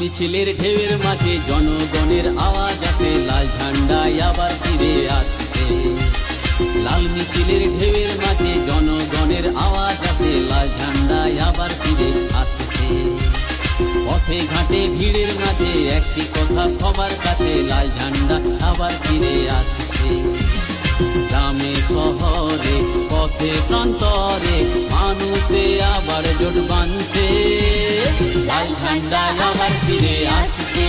মিছিলের ঢেউয়ের মাঝে জনগণের আওয়াজ আছে লাল ঝান্ডায় আবার ফিরে আসছে। লাল মিছিলের ঢেউয়ের মাঝে জনগণের আওয়াজ আছে লাল ঝান্ডায় আবার ফিরে আসছে। পথে ঘাটে ভিড়ের মাঝে একটি কথা সবার কাছে। লাল ঝান্ডা আবার ফিরে আসছে। আবার জোট বাঁধছে লাল ঝান্ডা আবার ফিরে আসছে।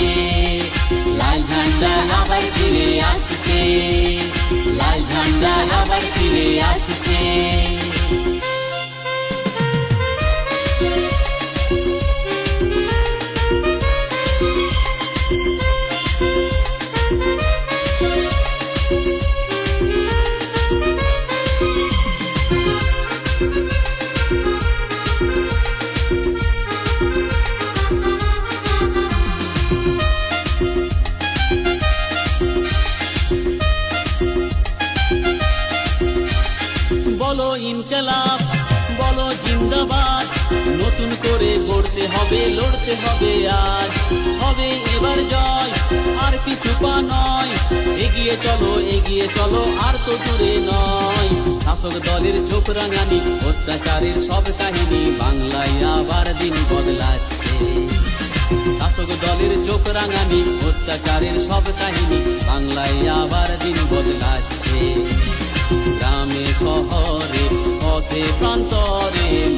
লাল ঝান্ডা আবার ফিরে আসছে। লাল ঝান্ডা আবার ফিরে আসছে। বলো বলো জিন্দাবাদ, নতুন করে গড়তে হবে, লড়তে হবে আজ। হবে এবার জয়, আর পিছু পা নয়। এগিয়ে চলো এগিয়ে চলো, আর তো দূরে নয়। শাসক দলের চোখ রাঙানি, অত্যাচারের সব কাহিনী বাংলায় আবার দিন বদলাচ্ছে। শাসক দলের চোখ রাঙানি, অত্যাচারের সব কাহিনী বাংলায় আবার দিন বদলাচ্ছে। প্রান্তরে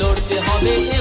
लौड़ते लौटते